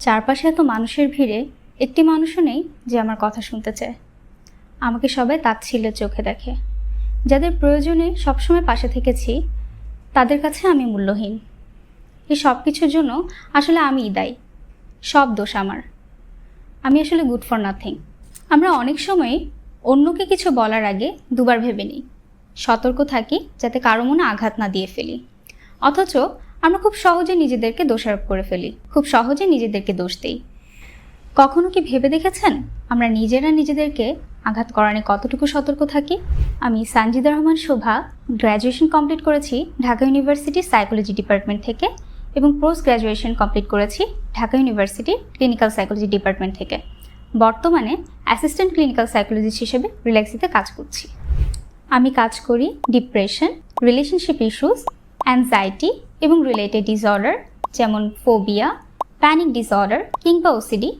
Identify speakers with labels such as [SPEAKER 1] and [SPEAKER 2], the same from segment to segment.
[SPEAKER 1] চারপাশে এত মানুষের ভিড়ে একটি মানুষও নেই যে আমার কথা শুনতে চায়। আমাকে সবাই তাচ্ছিল্যের চোখে দেখে। যাদের প্রয়োজনে সবসময় পাশে থেকেছি, তাদের কাছে আমি মূল্যহীন। এই সব কিছুর জন্য আসলে আমিই দায়ী। সব দোষ আমার। আমি আসলে গুড ফর নাথিং। আমরা অনেক সময় অন্যকে কিছু বলার আগে দুবার ভেবে নিই। সতর্ক থাকি যাতে কারও মনে আঘাত না দিয়ে ফেলি। অথচ আমরা খুব সহজে নিজেদেরকে দোষারোপ করে ফেলি। খুব সহজে নিজেদেরকে দোষ দিই। কখনো কি ভেবে দেখেছেন? আমরা নিজেরা নিজেদেরকে আঘাত করানে কতটুকু সতর্ক থাকি? আমি সানজিদা রহমান শোভা, গ্র্যাজুয়েশন কমপ্লিট করেছি ঢাকা ইউনিভার্সিটি সাইকোলজি ডিপার্টমেন্ট থেকে এবং পোস্ট গ্র্যাজুয়েশন কমপ্লিট করেছি Dhaka university clinical psychology department থেকে। বর্তমানে অ্যাসিস্ট্যান্ট ক্লিনিক্যাল সাইকোলজিস্ট হিসেবে রিল্যাক্সিতে কাজ করছি। আমি কাজ করি ডিপ্রেশন, রিলেশনশিপ ইস্যুস, অ্যাংজাইটি এবং রিলেটেড ডিসঅর্ডার যেমন ফোবিয়া প্যানিক ডিসঅর্ডার কিংবা ওসিডি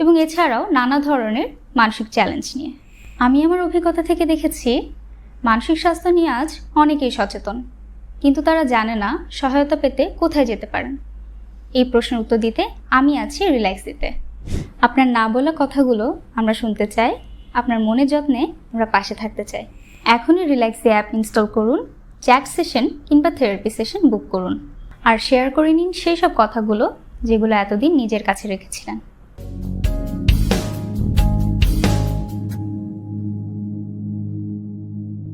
[SPEAKER 1] এবং এছাড়াও নানা ধরনের মানসিক চ্যালেঞ্জ নিয়ে। আমি আমার অভিজ্ঞতা থেকে দেখেছি, মানসিক স্বাস্থ্য নিয়ে আজ অনেকেই সচেতন, কিন্তু তারা জানে না সহায়তা পেতে কোথায় যেতে পারেন। এই প্রশ্নের উত্তর দিতে আমি আছি রিল্যাক্স দিতে আপনার না বলা কথাগুলো আমরা শুনতে চাই, আপনার মনের যত্নে আমরা পাশে থাকতে চাই। এখনই রিল্যাক্সি অ্যাপ ইনস্টল করুন চ্যাট সেশন কিংবা থেরাপি সেশন বুক করুন। আর শেয়ার করে নিন সেই সব কথাগুলো যেগুলো এতদিন নিজের কাছে রেখেছিলেন।